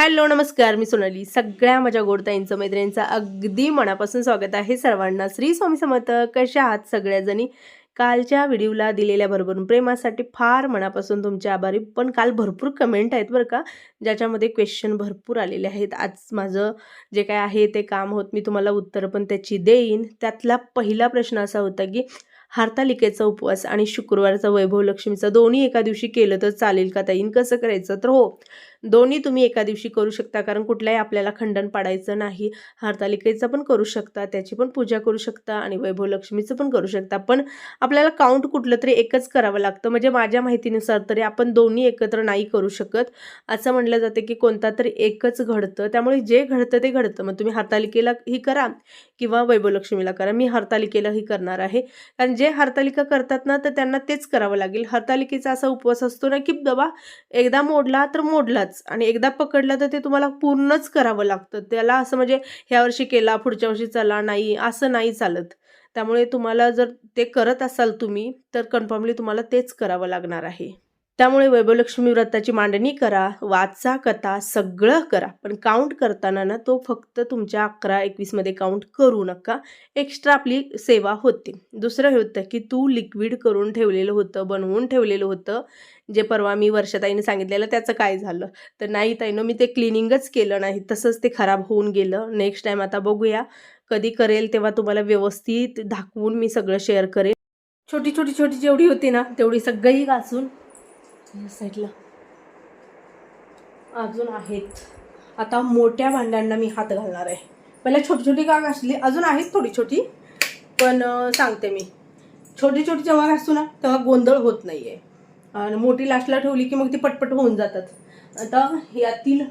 Hello नमस्कार. मी सोनाली. सगळ्या माझ्या गोडताईंचं मैत्रिणींचं अगदी मनापासून स्वागत आहे सर्वांना. श्री स्वामी समर्थ कशा आहात सगळ्याजणी? कालच्या व्हिडिओला दिलेल्या भरभरून प्रेमासाठी फार मनापासून तुमचे आभारी पण काल भरपूर कमेंट आहेत बरं का ज्याच्यामध्ये क्वेश्चन भरपूर आलेले आहेत. आज माझं जे काय आहे ते काम होत मी तुम्हाला उत्तर पण त्याची देईन. त्यातला पहिला प्रश्न असा होता की हार्तालिकेचा उपवास आणि शुक्रवारचा वैभव लक्ष्मीचा दोन्ही एका दिवशी केलं तर चालेल का ताईन कसं करायचं? तर हो दोन्ही तुम्ही एका दिवशी करू शकता कारण कुठल्याही आपल्याला खंडन पाडायचं नाही. हरतालिकेचं पण करू शकता त्याची पण पूजा करू शकता आणि वैभव लक्ष्मीचं पण करू शकता. पण आपल्याला काउंट कुठलं तरी एकच करावं लागतं. म्हणजे माझ्या माहितीनुसार तरी आपण दोन्ही एकत्र नाही करू शकत. असं म्हटलं जातं की कोणता तरी एकच घडतं. त्यामुळे जे घडतं ते घडतं. मग तुम्ही हरतालिकेला ही करा किंवा वैभवलक्ष्मीला करा. मी हरतालिकेला ही करणार आहे. कारण जे हरतालिका करतात ना तर त्यांना तेच करावं लागेल. हरतालिकेचा असा उपवास असतो ना की बाबा एकदा मोडला तर मोडलाच आणि एकदा पकडला तर ते तुम्हाला पूर्णच करावं लागतं. त्याला असं म्हणजे ह्या वर्षी केला पुढच्या वर्षी चला नाही असं नाही चालत. त्यामुळे तुम्हाला जर ते करत असाल तुम्ही तर कन्फर्मली तुम्हाला तेच करावं लागणार आहे. त्यामुळे वैभवलक्ष्मी व्रताची मांडणी करा वाचा कथा सगळं करा. पण काउंट करताना ना तो फक्त तुमच्या अकरा एकवीसमध्ये काउंट करू नका. एक्स्ट्रा आपली सेवा होते. दुसरं हे होतं की तू लिक्विड करून ठेवलेलं होतं बनवून ठेवलेलं होतं. जे परवा मी वर्षाताईने सांगितलेलं त्याचं काय झालं? तर नाही ताईनं मी ते क्लिनिंगच केलं नाही. तसंच ते खराब होऊन गेलं. नेक्स्ट टाईम आता बघूया. कधी करेल तेव्हा तुम्हाला व्यवस्थित दाखवून मी सगळं शेअर करेन. छोटी छोटी छोटी जेवढी होती ना तेवढी सगळी घासून या साईडला. अजून आहेत. आता मोठ्या भांड्यांना मी हात घालणार आहे. पहिला छोटी छोटी का घासली? अजून आहेत थोडी छोटी पण सांगते मी. छोटी छोटी जेव्हा घासतो ना तेव्हा गोंधळ होत नाही आहे आणि मोठी लास्टला ठेवली की मग ती पटपट होऊन जातात. आता यातील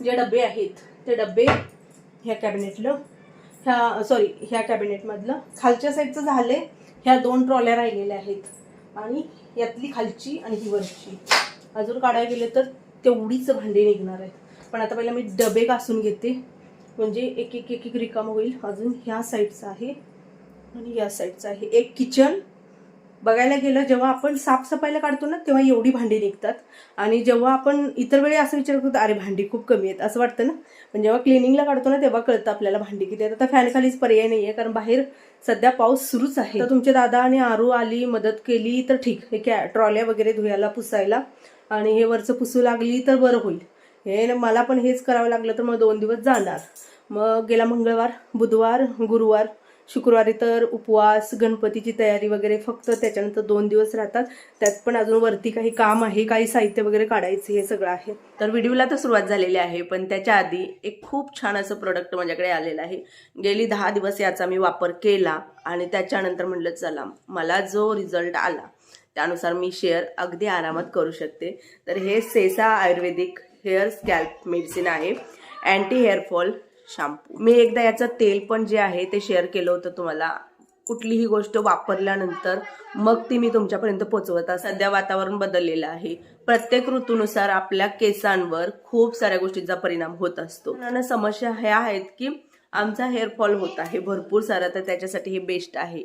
जे डबे आहेत ते डबे ह्या कॅबिनेटलं ह्या सॉरी ह्या कॅबिनेटमधलं खालच्या साईडचं झाले ह्या दोन ट्रॉल्या राहिलेल्या आहेत. आणि यातली खालची आणि ही वरची. अजून काढायला गेले तर तेवढीच भांडी निघणार आहेत. पण आता पहिला मी डबे घासून घेते. म्हणजे एक एक एक एक रिकाम होईल. अजून ह्या साईडचं आहे आणि या साईडचं आहे. एक किचन बघायला गेलं जेव्हा आपण साफसफाईला काढतो ना तेव्हा एवढी भांडी निघतात. आणि जेव्हा आपण इतर वेळी असं विचार करतो अरे भांडी खूप कमी आहेत असं वाटतं ना. पण जेव्हा क्लिनिंगला काढतो ना तेव्हा कळतं आपल्याला भांडी किती आहेत. आता फॅनखालीच पर्याय नाही आहे कारण बाहेर सध्या पाऊस सुरूच आहे. तर तुमचे दादा आणि आरू आली मदत केली तर ठीक. हे कॅ ट्रॉल्या वगैरे धुयाला पुसायला. आणि हे वरचं पुसू लागली तर बरं होईल. हे मला पण हेच करावं लागलं तर मग दोन दिवस जाणार. मग गेला मंगळवार बुधवार गुरुवार. शुक्रवारी तर उपवास गणपतीची तयारी वगैरे फक्त त्याच्यानंतर दोन दिवस राहतात. त्यात पण अजून वरती काही काम आहे काही साहित्य वगैरे काढायचं हे सगळं आहे. तर व्हिडिओला तर सुरुवात झालेली आहे पण त्याच्या आधी एक खूप छान असं प्रोडक्ट माझ्याकडे आलेलं आहे. गेली दहा दिवस याचा मी वापर केला आणि त्याच्यानंतर म्हटलं चला मला जो रिझल्ट आला त्यानुसार मी शेअर अगदी आरामात करू शकते. तर हे Sesa Ayurvedic hair scalp medicine आहे. Anti hairfall shampoo. मी एकदा याचं तेल पण जे आहे ते शेअर केलं होतं तुम्हाला. कुठलीही गोष्ट वापरल्यानंतर मग ती मी तुमच्यापर्यंत पोचवता सध्या वातावरण बदललेलं आहे. प्रत्येक ऋतूनुसार आपल्या केसांवर खूप साऱ्या गोष्टींचा परिणाम होत असतो. आणि समस्या ह्या आहेत की आमचा हेअरफॉल होत आहे. भरपूर सारा तर त्याच्यासाठी हे बेस्ट आहे.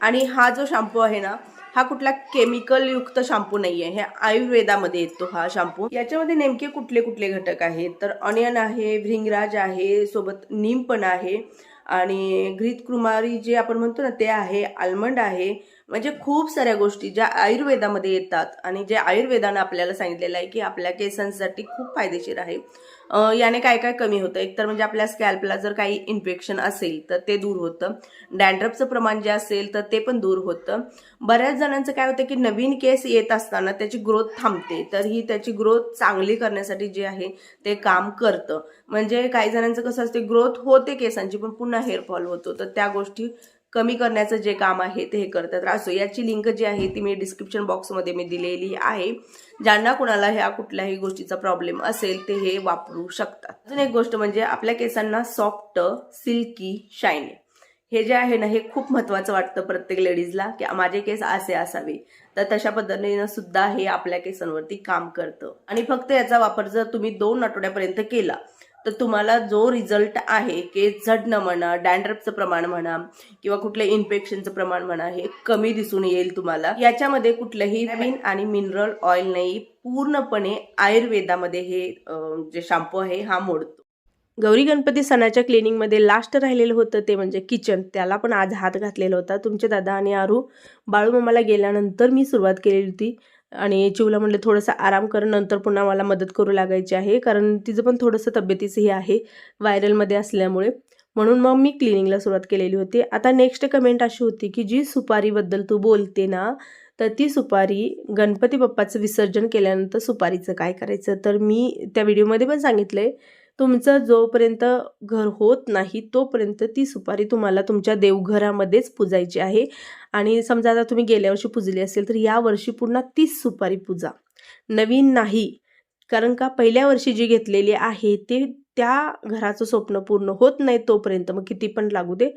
आणि हा जो शॅम्पू आहे ना हा कुठला केमिकल युक्त शॅम्पू नाही आहे हे आयुर्वेदामध्ये येतो हा शॅम्पू याच्यामध्ये नेमके कुठले कुठले घटक आहेत? तर ऑनियन आहे भ्रिंगराज आहे सोबत नीम पण आहे. आणि घृत कुमारी जे आपण म्हणतो ना ते आहे आल्मंड आहे. म्हणजे खूप साऱ्या गोष्टी ज्या आयुर्वेदामध्ये येतात. आणि जे आयुर्वेदानं आपल्याला सांगितलेलं आहे की आपल्या केसांसाठी खूप फायदेशीर आहे. याने काय काय कमी होतं? एक तर म्हणजे आपल्या स्कॅल्पला जर काही इन्फेक्शन असेल तर ते दूर होतं. डॅन्ड्रपचं प्रमाण जे असेल तर ते पण दूर होतं. बऱ्याच जणांचं काय होतं की नवीन केस येत असताना त्याची ग्रोथ थांबते. तर ही त्याची ग्रोथ चांगली करण्यासाठी जे आहे ते काम करतं. म्हणजे काही जणांचं कसं असते ग्रोथ होते केसांची पण पुन्हा हेअरफॉल होतो. तर त्या गोष्टी कमी करण्याचं जे काम आहे ते हे करतात. असो याची लिंक जी आहे ती मी डिस्क्रिप्शन बॉक्समध्ये मी दिलेली आहे. ज्यांना कुणाला ह्या कुठल्याही गोष्टीचा प्रॉब्लेम असेल ते हे वापरू शकतात. अजून एक गोष्ट म्हणजे आपल्या केसांना सॉफ्ट सिल्की शायनी हे जे आहे ना हे खूप महत्वाचं वाटतं प्रत्येक लेडीजला की माझे केस असे असावे. तर तशा पद्धतीनं सुद्धा हे आपल्या केसांवरती काम करतं. आणि फक्त याचा वापर जर तुम्ही दोन आठवड्यापर्यंत केला तर तुम्हाला जो रिझल्ट आहे केस झडणं म्हणा डॅन्ड्रफचं प्रमाण म्हणा किंवा कुठल्या इन्फेक्शनचं प्रमाण म्हणा हे कमी दिसून येईल तुम्हाला. याच्यामध्ये कुठलंही विन आणि मिनरल ऑइल नाही. पूर्णपणे आयुर्वेदामध्ये हे जे शॅम्पू आहे हा मोडतो. गौरी गणपती सणाच्या क्लिनिंगमध्ये लास्ट राहिलेलं होतं ते म्हणजे किचन त्याला पण आज हात घातलेला होता. तुमचे दादा आणि आरू बाळूमामाला गेल्यानंतर मी सुरुवात केलेली होती. आणि चिवला म्हटलं थोडंसं आराम कर नंतर पुन्हा मला मदत करू लागायची आहे. कारण तिचं पण थोडंसं तब्येतीचं हे आहे व्हायरलमध्ये असल्यामुळे. म्हणून मग मी क्लिनिंगला सुरुवात केलेली होती. आता नेक्स्ट कमेंट अशी होती की जी सुपारीबद्दल तू बोलते ना तर ती सुपारी गणपती बाप्पाचं विसर्जन केल्यानंतर सुपारीचं काय करायचं? तर मी त्या व्हिडिओमध्ये पण सांगितलं आहे तुमचं जोपर्यंत घर होत नाही तोपर्यंत ती सुपारी तुम्हाला तुमच्या देवघरामध्येच पुजायची आहे. आणि समजा आता तुम्ही गेल्या वर्षी पुजली असेल तर या वर्षी पुन्हा तीच सुपारी पूजा. नवीन नाही. कारण का पहिल्या वर्षी जी घेतलेली आहे ते त्या घराचं स्वप्न पूर्ण होत नाही तोपर्यंत मग किती पण लागू दे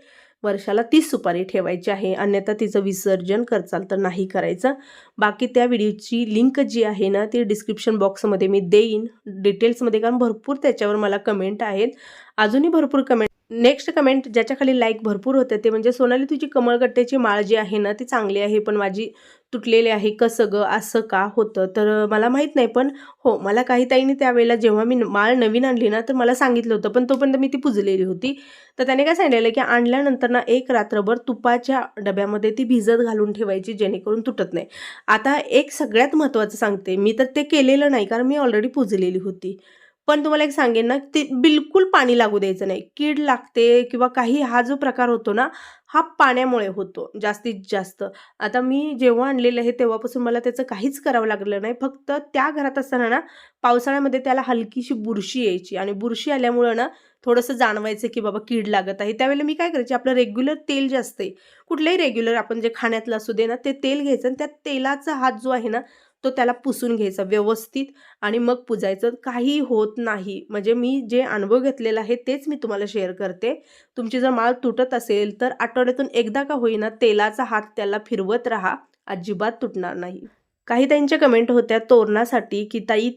वर्षाला तीच सुपारी ठेवायची आहे अन्यथा तिचं विसर्जन करचाल तर नाही करायचं. बाकी त्या व्हिडिओची लिंक जी आहे ना ती डिस्क्रिप्शन बॉक्समध्ये मी देईन. डिटेल्समध्ये कारण भरपूर त्याच्यावर मला कमेंट आहेत. अजूनही भरपूर कमेंट. नेक्स्ट कमेंट ज्याच्याखाली लाईक भरपूर होते ते म्हणजे सोनाली तुझी कमळगट्ट्याची माळ जी आहे ना ती चांगली आहे पण माझी तुटलेले आहे कसं ग असं का होतं? तर मला माहीत नाही पण हो मला काही ताईने त्यावेळेला जेव्हा मी माळ नवीन आणली ना तर मला सांगितलं होतं पण तोपर्यंत मी ती पुजलेली होती. तर त्याने काय सांगितलेलं की आणल्यानंतर ना एक रात्रभर तुपाच्या डब्यामध्ये ती भिजत घालून ठेवायची जेणेकरून तुटत नाही. आता एक सगळ्यात महत्त्वाचं सांगते मी तर ते केलेलं नाही कारण मी ऑलरेडी पुजलेली होती. पण तुम्हाला एक सांगेन ना ते बिलकुल पाणी लागू द्यायचं नाही. कीड लागते किंवा काही हा जो प्रकार होतो ना हा पाण्यामुळे होतो जास्तीत जास्त. आता मी जेव्हा आणलेलं आहे तेव्हापासून मला त्याचं काहीच करावं लागलं नाही. फक्त त्या घरात असताना ना पावसाळ्यामध्ये त्याला हलकीशी बुरशी यायची आणि बुरशी आल्यामुळं ना थोडंसं जाणवायचं की बाबा कीड लागत आहे. त्यावेळेला मी काय करायचे आपलं रेग्युलर तेल जे असते कुठलंही रेग्युलर आपण जे खाण्यातलं असू दे ना ते तेल घ्यायचं आणि त्या तेलाचा हात जो आहे ना तो त्याला पुसून घ्यायचा व्यवस्थित आणि मग पुजायचं. काही होत नाही. म्हणजे मी जे अनुभव घेतलेला आहे तेच मी तुम्हाला शेअर करते. तुमची जर माळ तुटत असेल तर आठवड्यातून एकदा का होईना तेलाचा हात त्याला फिरवत राहा. अजिबात तुटणार नाही. काही त्यांच्या कमेंट होत्या तोरणासाठी की ताई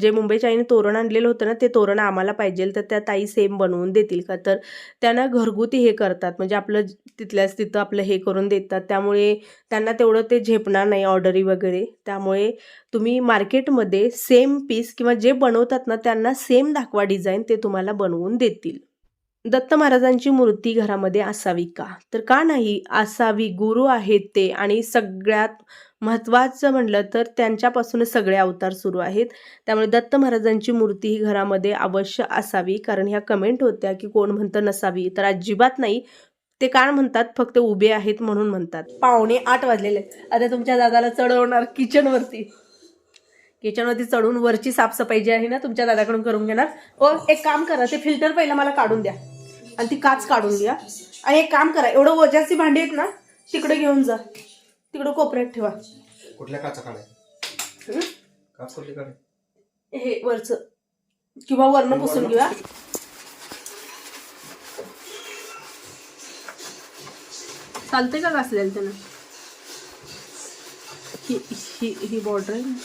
जे मुंबईच्या आईने तोरण आणलेलं होतं ना ते तोरण आम्हाला पाहिजे तर त्या ताई सेम बनवून देतील का? तर त्यांना घरगुती हे करतात म्हणजे आपलं तिथल्याच तिथं आपलं हे करून देतात. त्यामुळे त्यांना तेवढं ते झेपणार नाही ऑर्डरी वगैरे. त्यामुळे तुम्ही मार्केटमध्ये सेम पीस किंवा जे बनवतात ना त्यांना सेम दाखवा डिझाईन ते तुम्हाला बनवून देतील. दत्त महाराजांची मूर्ती घरामध्ये असावी का? तर का नाही असावी गुरु आहेत ते आणि सगळ्यात महत्त्वाचं म्हटलं तर त्यांच्यापासूनच सगळे अवतार सुरू आहेत. त्यामुळे दत्त महाराजांची मूर्ती ही घरामध्ये अवश्य असावी. कारण ह्या कमेंट होत्या की कोण म्हणतं नसावी. तर अजिबात नाही. ते काय म्हणतात फक्त उभे आहेत म्हणून म्हणतात. पावणे आठ वाजलेले आता तुमच्या दादाला चढवणार किचनवरती किचनवरती चढून वरची साफसफाई जी आहे ना तुमच्या दादाकडून करून घेणार. ओ एक काम करा ते फिल्टर पहिलं मला काढून द्या. आणि ती काच काढून द्या आणि एक काम करा एवढं वजाची भांडी आहेत ना तिकडे घेऊन जा. तिकडं कोपऱ्यात ठेवा. कुठल्या काचा काढाय? हं? काच कुठली काढाय? हे वरचं. किंवा वरनं पुसून घेऊया. चालते का घासलेलं त्यानं? ही ही ही बॉर्डर आहे ना.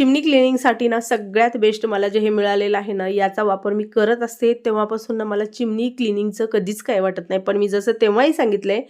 चिमणी क्लिनिंगसाठी ना सगळ्यात बेस्ट मला जे हे मिळालेलं आहे ना याचा वापर मी करत असते. तेव्हापासून ना मला चिमणी क्लिनिंगचं कधीच काय वाटत नाही. पण मी जसं तेव्हाही सांगितलं आहे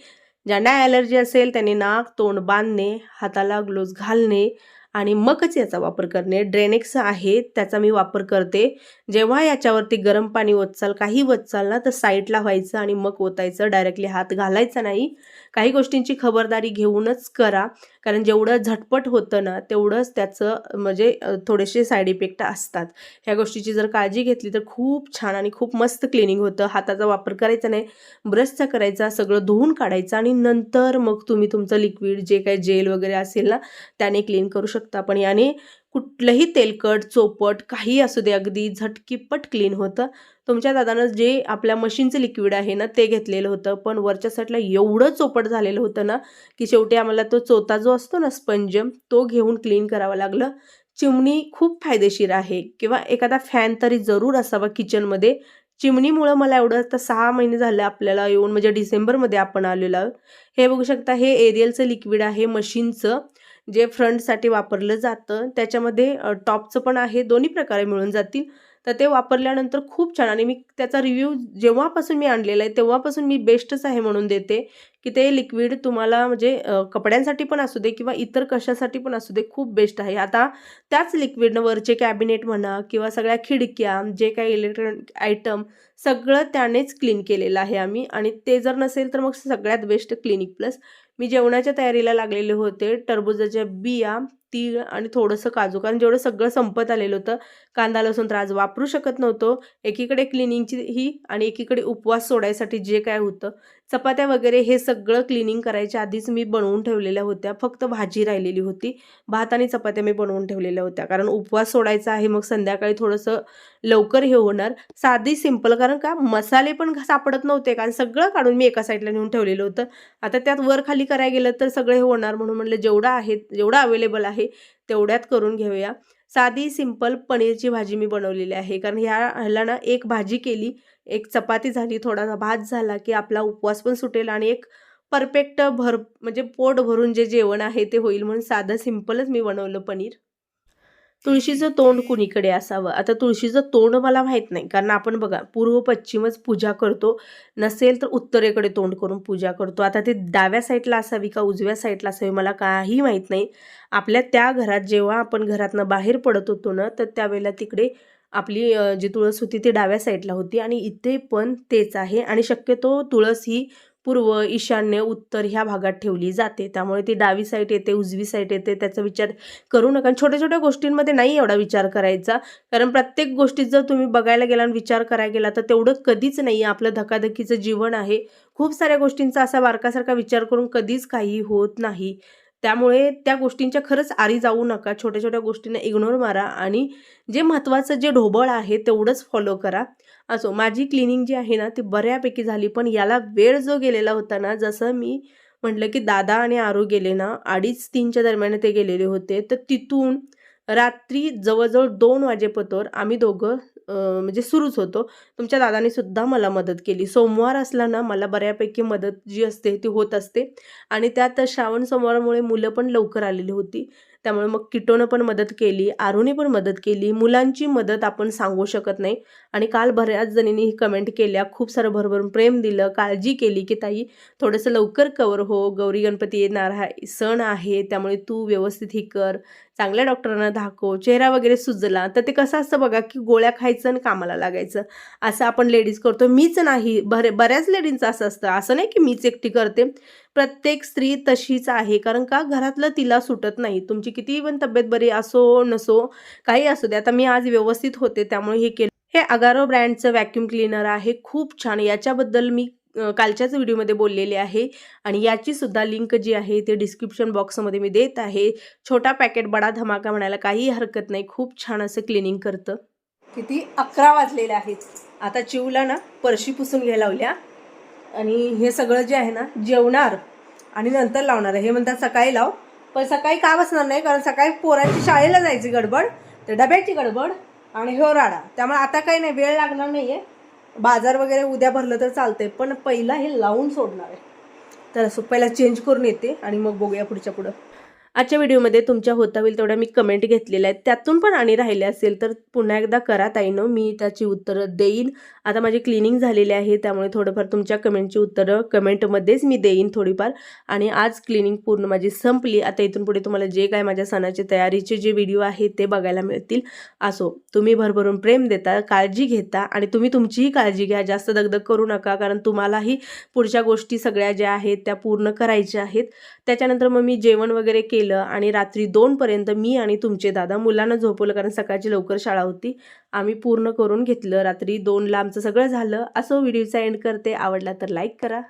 ज्यांना ॲलर्जी असेल त्यांनी नाक तोंड बांधणे हाताला ग्लोव्ज घालणे आणि मगच याचा वापर करणे. ड्रेनेक्स आहे त्याचा मी वापर करते. जेव्हा याच्यावरती गरम पाणी ओतचाल काही ओतचाल ना तर साईडला व्हायचं आणि मग ओतायचं. डायरेक्टली हात घालायचा नाही. काही गोष्टींची खबरदारी घेऊनच करा. कारण जेवढं झटपट होतं ना तेवढंच त्याचं म्हणजे थोडेसे साईड इफेक्ट असतात. ह्या गोष्टीची जर काळजी घेतली तर खूप छान आणि खूप मस्त क्लिनिंग होतं. हाताचा वापर करायचा नाही. ब्रशचा करायचा सगळं धुवून काढायचं आणि नंतर मग तुम्ही तुमचं लिक्विड जे काही जेल वगैरे असेल ना त्याने क्लीन करू शकता. पण याने कुठलंही तेलकट चोपट काही असू दे अगदी झटकीपट क्लीन होतं. तुमच्या दादानं जे आपल्या मशीनचं लिक्विड आहे ना ते घेतलेलं होतं. पण वरच्या साईडला एवढं चोपट झालेलं होतं ना की शेवटी आम्हाला तो चोता जो असतो ना स्पंज तो घेऊन क्लीन करावा लागलं. चिमणी खूप फायदेशीर आहे. किंवा एखादा फॅन तरी जरूर असावा किचनमध्ये चिमणीमुळं मला एवढं आता सहा महिने झालं आपल्याला येऊन म्हणजे डिसेंबरमध्ये आपण आलेलो आहोत. हे बघू शकता हे एरियलचं लिक्विड आहे मशीनचं जे फ्रंटसाठी वापरलं जातं त्याच्यामध्ये टॉपचं पण आहे दोन्ही प्रकारे मिळून जातील. तर ते वापरल्यानंतर खूप छान. आणि मी त्याचा रिव्ह्यू जेव्हापासून मी आणलेला आहे तेव्हापासून मी बेस्टच आहे म्हणून देते. की ते लिक्विड तुम्हाला म्हणजे कपड्यांसाठी पण असू दे किंवा इतर कशासाठी पण असू दे खूप बेस्ट आहे. आता त्याच लिक्विडनं वरचे कॅबिनेट म्हणा किंवा सगळ्या खिडक्या जे काही इलेक्ट्रॉनिक आयटम सगळं त्यानेच क्लीन केलेलं आहे आम्ही. आणि ते जर नसेल तर मग सगळ्यात बेस्ट क्लिनिक प्लस. मी जेवणाच्या तयारीला लागलेले होते टरबुजाच्या बिया तीळ आणि थोडंसं काजू. कारण जेवढं सगळं संपत आलेलं होतं कांदा लसूण तर आज वापरू शकत नव्हतो. एकीकडे क्लिनिंगची ही आणि एकीकडे उपवास सोडायसाठी जे काय होतं चपात्या वगैरे हे सगळं क्लिनिंग करायच्या आधीच मी बनवून ठेवलेल्या होत्या. फक्त भाजी राहिलेली होती. भात आणि चपात्या मी बनवून ठेवलेल्या होत्या. कारण उपवास सोडायचा आहे मग संध्याकाळी थोडंसं लवकर हे होणार. साधी सिंपल कारण का मसाले पण सापडत नव्हते. कारण सगळं काढून मी एका साईडला नेऊन ठेवलेलं होतं. आता त्यात वर खाली करायला गेलं तर सगळे होणार म्हणून म्हटलं जेवढं आहे जेवढं अवेलेबल आहे तेवढ्यात करून घेऊया. साधी सिंपल पनीरची भाजी मी बनवलेली आहे. कारण ह्या ह्याला ना एक भाजी केली एक चपाती झाली थोडासा भात झाला की आपला उपवास पण सुटेल आणि एक परफेक्ट भर म्हणजे पोट भरून जे जेवण आहे ते होईल म्हणून साधं सिंपलच मी बनवलं पनीर. तुळशीचं तोंड कुणीकडे असावं? आता तुळशीचं तोंड मला माहीत नाही कारण आपण बघा पूर्व पश्चिमच पूजा करतो. नसेल तर उत्तरेकडे तोंड करून पूजा करतो. आता ते डाव्या साईडला असावी का उजव्या साईडला असावी मला काही माहीत नाही. आपल्या त्या घरात जेव्हा आपण घरातनं बाहेर पडत होतो ना तर त्यावेळेला तिकडे आपली जी तुळस होती ती डाव्या साईडला होती आणि इथे पण तेच आहे. आणि शक्यतो तुळस ही पूर्व ईशान्य उत्तर ह्या भागात ठेवली जाते. त्यामुळे ती डावी साईड येते उजवी साईड येते. त्याचा विचार करू नका. आणि छोट्या छोट्या गोष्टींमध्ये नाही एवढा विचार करायचा. कारण प्रत्येक गोष्टीत जर तुम्ही बघायला गेला आणि विचार करायला गेला तर तेवढं कधीच नाही आपलं धकाधकीचं जीवन आहे. खूप साऱ्या गोष्टींचा असा बारकासारखा विचार करून कधीच काही होत नाही. त्यामुळे त्या गोष्टींच्या खरंच आरी जाऊ नका. छोट्या छोट्या गोष्टींना इग्नोर मारा. आणि जे महत्त्वाचं जे ढोबळ आहे तेवढंच फॉलो करा. असो माझी क्लिनिंग जी आहे ना ती बऱ्यापैकी झाली. पण याला वेळ जो गेलेला होता ना जसं मी म्हटलं की दादा आणि आरू गेले ना अडीच तीनच्या दरम्यान ते गेलेले होते. तर तिथून रात्री जवळजवळ दोन वाजेपतोर आम्ही दोघं म्हणजे सुरूच होतो. तुमच्या दादाने सुद्धा मला मदत केली. सोमवार असला ना मला बऱ्यापैकी मदत जी असते ती होत असते. आणि त्यात श्रावण सोमवारामुळे मुलं पण लवकर आलेली होती. त्यामुळे मग किटोनं पण मदत केली आरूने पण मदत केली मुलांची मदत आपण सांगू शकत नाही. आणि काल बऱ्याच जणींनी ही कमेंट केल्या खूप सारं भरभरून प्रेम दिलं काळजी केली की ताई थोडंसं लवकर कवर हो गौरी गणपती येणार हा सण आहे त्यामुळे तू व्यवस्थित ही कर चांगल्या डॉक्टरांना दाखव चेहरा वगैरे सुजला तर ते कसं असतं बघा की गोळ्या खायचं आणि कामाला लागायचं. असं आपण लेडीज करतो मीच नाही बरे बऱ्याच लेडींचं असं असतं असं नाही की मीच एकटी करते. प्रत्येक स्त्री तशीच आहे. कारण का? घरातलं तिला सुटत नाही. तुमची किती पण तब्येत बरी असो नसो काही असू दे. आता मी आज व्यवस्थित होते त्यामुळे हे केलं. हे अगारो ब्रँडचं व्हॅक्यूम क्लीनर आहे. खूप छान. याच्याबद्दल मी कालच्याच व्हिडिओमध्ये बोललेले आहे. आणि याची सुद्धा लिंक जी आहे ते डिस्क्रिप्शन बॉक्समध्ये मी देत आहे. छोटा पॅकेट बडा धमाका म्हणायला काही हरकत नाही. खूप छान असं क्लिनिंग करतं. किती अकरा वाजलेले आहेत. आता चिवला ना परशी पुसून घ्यायला लावल्या. आणि हे सगळं जे आहे ना जेवणार आणि नंतर लावणार आहे. हे म्हणतात सकाळी लाव. पण सकाळी काम बसणार नाही? कारण सकाळी पोरांची शाळेला जायची गडबड तर डब्याची गडबड आणि हो राडा. त्यामुळे आता काही नाही वेळ लागणार नाही आहे बाजार वगैरे उद्या भरलं तर चालतंय पण पहिला हे लावून सोडणार आहे. तर असं पहिला चेंज करून येते आणि मग बघूया पुढच्या पुढं. आजच्या व्हिडिओमध्ये तुमच्या होता होईल तेवढ्या मी कमेंट घेतलेल्या आहेत. त्यातून पण आणि राहिले असेल तर पुन्हा एकदा करा ताईनं. मी त्याची उत्तरं देईन. आता माझी क्लिनिंग झालेली आहे त्यामुळे थोडंफार तुमच्या कमेंटची उत्तरं कमेंटमध्येच मी देईन थोडीफार. आणि आज क्लिनिंग पूर्ण माझी संपली. आता इथून पुढे तुम्हाला जे काय माझ्या सणाची तयारीचे जे व्हिडिओ आहेत ते बघायला मिळतील. असो तुम्ही भरभरून प्रेम देता काळजी घेता आणि तुम्ही तुमचीही काळजी घ्या. जास्त दगदग करू नका कारण तुम्हालाही पुढच्या गोष्टी सगळ्या ज्या आहेत त्या पूर्ण करायच्या आहेत. त्याच्यानंतर मग मी जेवण वगैरे केलं आणि रात्री दोनपर्यंत मी आणि तुमचे दादा मुलांना झोपवलं कारण सकाळची लवकर शाळा होती. आम्ही पूर्ण करून घेतलं. रात्री दोनला आमचं सगळं झालं. असं व्हिडिओचा एंड करते. आवडला तर लाईक करा.